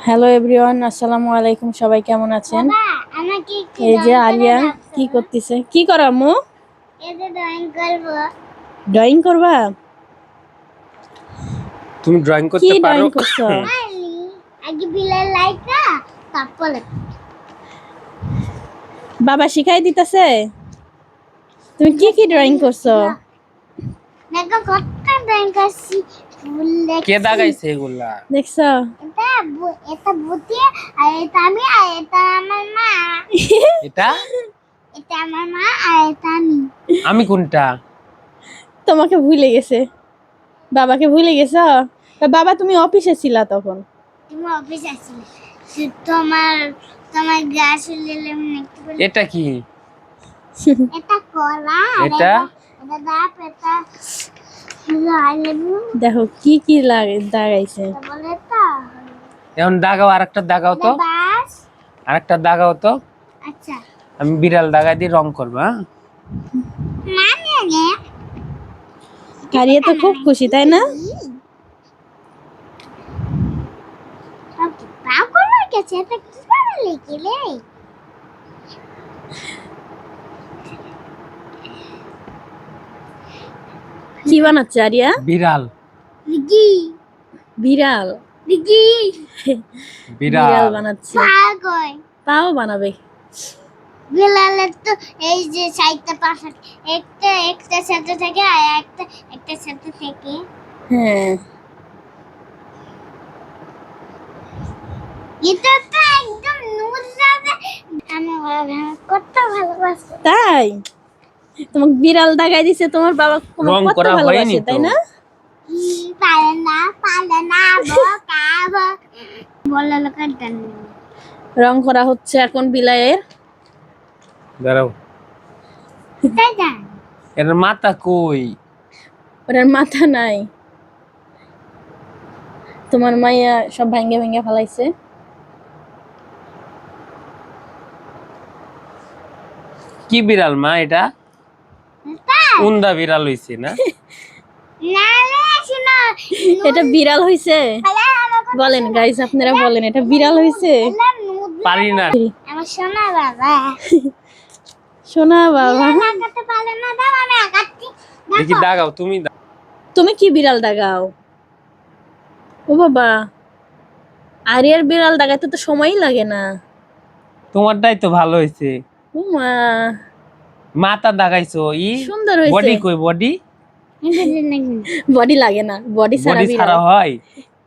Hello everyone আসসালামু আলাইকুম সবাই কেমন আছেন? এই যে আরিয়া কি করতেছে? কি করো আম্মু? ড্রয়িং করবা। তুমি ড্রয়িং কি করতে পারো? ড্রয়িং করছ? আগে বিলের লাইটটা তারপরে বাবা শিখাই দিতেছে। তুমি কি কি ড্রয়িং করছ? কত ড্রয়িং করছি? কে দাগাইছে এগুলা? দেখছ? এটা এটা বুতি আর এটা আমি আর এটা আমার মা। এটা? এটা আমার মা আর এটা আমি। আমি কোনটা? তোমাকে ভুলে গেছে। বাবাকে ভুলে গেছো? তা বাবা তুমি অফিসে ছিলা তখন? তুমি অফিস তোমার তোমার গ্যাস এটা কি? এটা কলা এটা? দেখো কি কি লাগে দাগাইছে এখন দাগাও আরেকটা দাগাও তো। বাস। আরেকটা দাগাও তো। আচ্ছা। আমি বিড়াল দাগা দিয়ে রং করব মানে কারিয়া তো খুব খুশি তাই না? সব পাও করে গেছে? এটা কি করে কি বানাচ্ছে আরিয়া? বিড়াল। বিড়াল। বিড়াল। বানাচ্ছে। পাও কই তাও বানাবে। বিলালের তো এই যে সাইডটা পাশে একটা একটা সাথে থেকে আর একটা একটা সাথে থেকে। হ্যাঁ। এটা তো একদম নুজ যাবে। আমি ভালোবাসি। তাই? তোমাকে বিড়াল দাগাই দিছে তোমার বাবা রং কত করা হয়নি তাই না পারে না? পারে না বোকা বোকা বলে লোকের রং করা হচ্ছে এখন বিলায়ের। দাঁড়াও। এর মাথা কই? ওটার মাথা নাই। তোমার মাইয়া সব ভাঙ্গে ভেঙে ফেলাইছে। কি বিড়াল মা এটা? উন্দা বিড়াল হইছে না? না রে শোনো। এটা বিড়াল হইছে। বলেন গাইস আপনারা বলেন এটা বিড়াল হইছে? পারি না। আমার শোনা বাবা। শোনা বাবা। আগাতে পারে না দাও আমি আগাচ্ছি। দেখি দাগাও তুমি তুমি কি বিড়াল দাগাও? ও বাবা। আরিয়ার বিড়াল দাগাইতে তো সময়ই লাগে না। তোমারটাই তো ভালো হইছে। ও মা। মাথা দাগাইছো ই? সুন্দর বডি হয়েছে কই বডি বডি লাগে না বডি সারা বডি হয়?